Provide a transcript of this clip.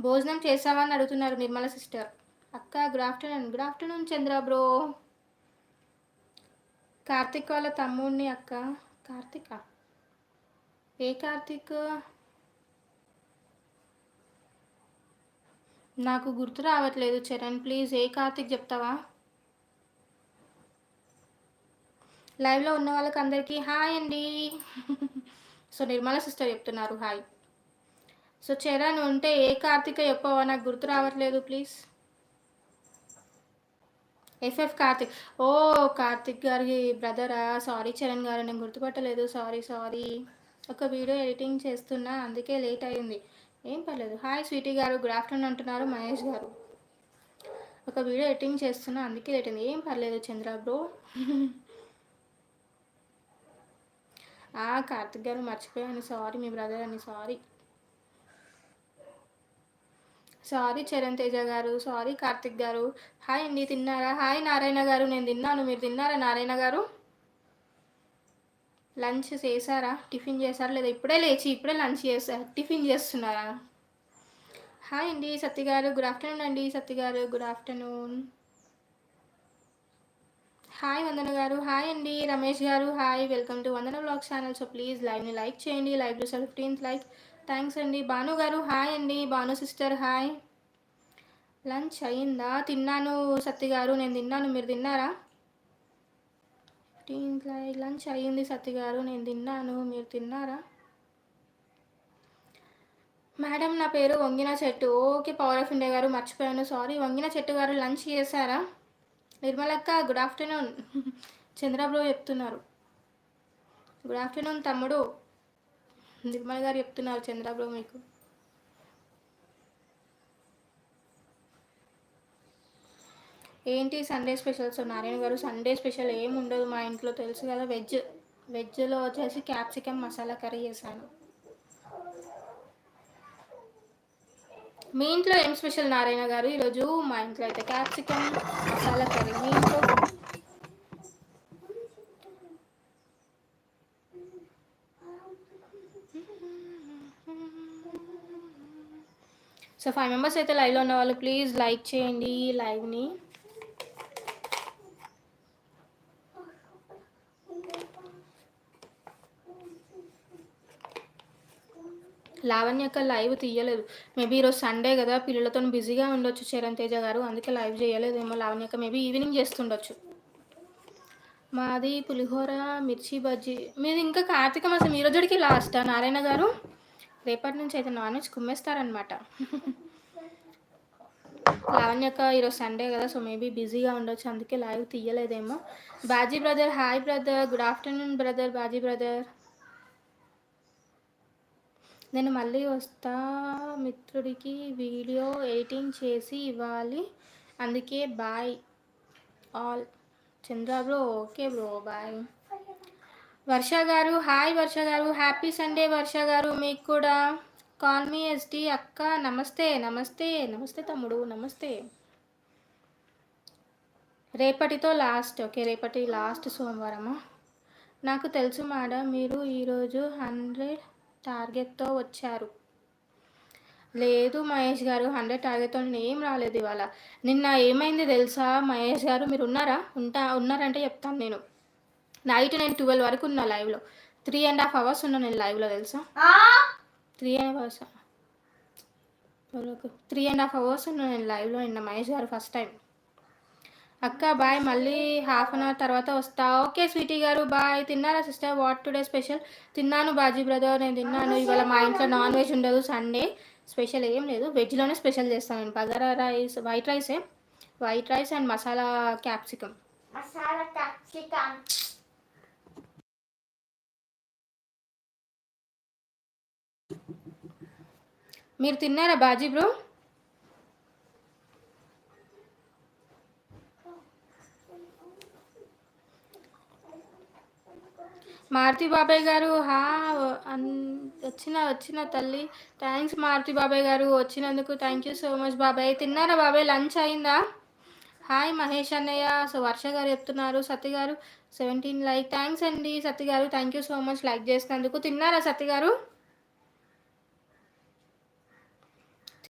భోజనం చేసావా అని అడుగుతున్నారు నిర్మల సిస్టర్. అక్క good afternoon good afternoon Chandra bro Karthik వాళ్ళ తమ్ముడిని అక్క. కార్తిక? ఏ కార్తిక్? నాకు గుర్తు రావట్లేదు చరణ్ ప్లీజ్ ఏ కార్తిక్ చెప్తావా? లైవ్లో ఉన్న వాళ్ళకి అందరికీ హాయ్ అండి. సో నిర్మల సిస్టర్ చెప్తున్నారు హాయ్. సో చరణ్ ఉంటే ఏ కార్తిక చెప్పవా నాకు గుర్తు రావట్లేదు ప్లీజ్. ఎఫ్ఎఫ్ కార్తిక్. ఓ కార్తిక్ గారి బ్రదరా. సారీ చరణ్ గారు నేను గుర్తుపట్టలేదు. Sorry sorry. ఒక వీడియో ఎడిటింగ్ చేస్తున్నా అందుకే లేట్ అయింది. ఏం పర్లేదు. హాయ్ స్వీటీ గారు గుడ్ ఆఫ్టర్నూన్ అంటున్నారు మహేష్ గారు. ఒక వీడియో ఎడిటింగ్ చేస్తున్నా అందుకే లేట్ అయింది. ఏం పర్లేదు చంద్ర బ్రో. కార్తిక్ గారు మర్చిపోయాను. సారీ మీ బ్రదర్ అని సారీ. సారీ చరణ్ తేజ గారు సారీ కార్తిక్ గారు. హాయ్ అండి తిన్నారా? హాయ్ నారాయణ గారు నేను తిన్నాను. మీరు తిన్నారా నారాయణ గారు? లంచ్ చేశారా? టిఫిన్ చేశారా? లేదా ఇప్పుడే లేచి ఇప్పుడే లంచ్ చేశారు టిఫిన్ చేస్తున్నారా? హాయ్ అండి సత్య గారు. గుడ్ ఆఫ్టర్నూన్ అండి సత్య గారు. Good afternoon. హాయ్ వందన గారు. హాయ్ అండి రమేష్ గారు. Hi welcome to Vandana blog channel. So please లైవ్ని like చేయండి. లైవ్ చూసారు ఫిఫ్టీన్త్ లైక్. థ్యాంక్స్ అండి. భాను గారు హాయ్ అండి. Bhanu sister hi. లంచ్ అయిందా? తిన్నాను సత్తి గారు. నేను తిన్నాను. మీరు తిన్నారా? లంచ్ అయ్యింది సత్తి గారు. నేను తిన్నాను. మీరు తిన్నారా? మేడం నా పేరు వంగిన చెట్టు. ఓకే పవర్ ఆఫ్ ఇండియా గారు మర్చిపోయాను. సారీ. వంగిన చెట్టు గారు లంచ్ చేశారా? నిర్మలక్క గుడ్ ఆఫ్టర్నూన్. చంద్రబాబు చెప్తున్నారు. గుడ్ ఆఫ్టర్నూన్ తమ్ముడు. నిర్మల గారు చెప్తున్నారు చంద్రబాబు మీకు. ఏంటి సండే స్పెషల్స్? నారాయణ గారు సండే స్పెషల్ ఏం ఉండదు మా ఇంట్లో తెలుసు కదా వెజ్ వెజ్లో వచ్చేసి క్యాప్సికమ్ మసాలా కర్రీ చేశాను. మీ ఇంట్లో ఏం స్పెషల్ నారాయణ గారు? ఈరోజు మా ఇంట్లో అయితే క్యాప్సికమ్ మసాలా కర్రీ. మీ ఇంట్లో సో ఫైవ్ మెంబర్స్ అయితే లైవ్లో ఉన్న వాళ్ళు ప్లీజ్ లైక్ చేయండి లైవ్ని లావణ్యక లైవ్ తీయలేదు. మేబీ ఈరోజు సండే కదా పిల్లలతో బిజీగా ఉండొచ్చు చరణ్ తేజ గారు అందుకే లైవ్ చేయలేదేమో లావణ్యక మేబీ ఈవినింగ్ చేస్తుండొచ్చు. మాది పులిహోర మిర్చి బజ్జీ. మీది ఇంకా కార్తీక మాసం ఈ రోజుడికి లాస్టా నారాయణ గారు? రేపటి నుంచి అయితే నాన్ వెజ్ కుమ్మేస్తారనమాట లావణ్యక ఈరోజు సండే కదా సో మేబీ బిజీగా ఉండొచ్చు అందుకే live తీయలేదేమో. Baji brother hi brother good afternoon brother Baji brother. నేను మళ్ళీ వస్తా మిత్రుడికి వీడియో ఎడిటింగ్ చేసి ఇవ్వాలి. అందుకే bye all Chandra bro okay bro bye Varsha గారు హాయ్ వర్ష గారు హ్యాపీ సండే వర్ష గారు మీకు కూడా. కాల్ మీ ఎస్డి అక్క నమస్తే నమస్తే నమస్తే తమ్ముడు నమస్తే. రేపటితో లాస్ట్ ఓకే రేపటి లాస్ట్ సోమవారమా? నాకు తెలుసు మేడం మీరు ఈరోజు హండ్రెడ్ టార్గెట్తో వచ్చారు. లేదు మహేష్ గారు హండ్రెడ్ టార్గెట్తో నేను ఏం రాలేదు ఇవాళ. నిన్న ఏమైంది తెలుసా? మహేష్ గారు మీరు ఉన్నారా? ఉంటా ఉన్నారంటే చెప్తాను నేను. నైట్ నేను ట్వెల్వ్ వరకు ఉన్నా లైవ్లో త్రీ అండ్ హాఫ్ అవర్స్ ఉన్నా నేను లైవ్లో తెలుసా? Three and hours three and half hours ఉన్నా నేను లైవ్లో నిన్న మహేష్ గారు ఫస్ట్ టైం అక్క బాయ్ మళ్ళీ హాఫ్ అన్ అవర్ తర్వాత వస్తా. ఓకే స్వీటీ గారు బాయ్ తిన్నారా సిస్టర్ వాట్ టుడే స్పెషల్ తిన్నాను బాజీ బ్రదర్ నేను తిన్నాను. ఇవాళ మా ఇంట్లో నాన్ వెజ్ ఉండదు సండే స్పెషల్ ఏం లేదు. వెజ్లోనే స్పెషల్ చేస్తాను నేను బగారా రైస్ వైట్ రైసే white rice and masala capsicum masala capsicum మీరు తిన్నారా బాజీ బ్రో? మారుతి బాబాయ్ గారు హా వచ్చిన వచ్చిన తల్లి. థ్యాంక్స్ మారుతి బాబాయ్ గారు వచ్చినందుకు. థ్యాంక్ యూ సో మచ్ బాబాయ్. తిన్నారా బాబాయ్? లంచ్ అయిందా? హాయ్ మహేష్ అన్నయ్య. సో వర్ష గారు చెప్తున్నారు సత్య గారు. Seventeen like. థ్యాంక్స్ అండి సత్య గారు. Thank you so much like చేసినందుకు. తిన్నారా సత్య గారు?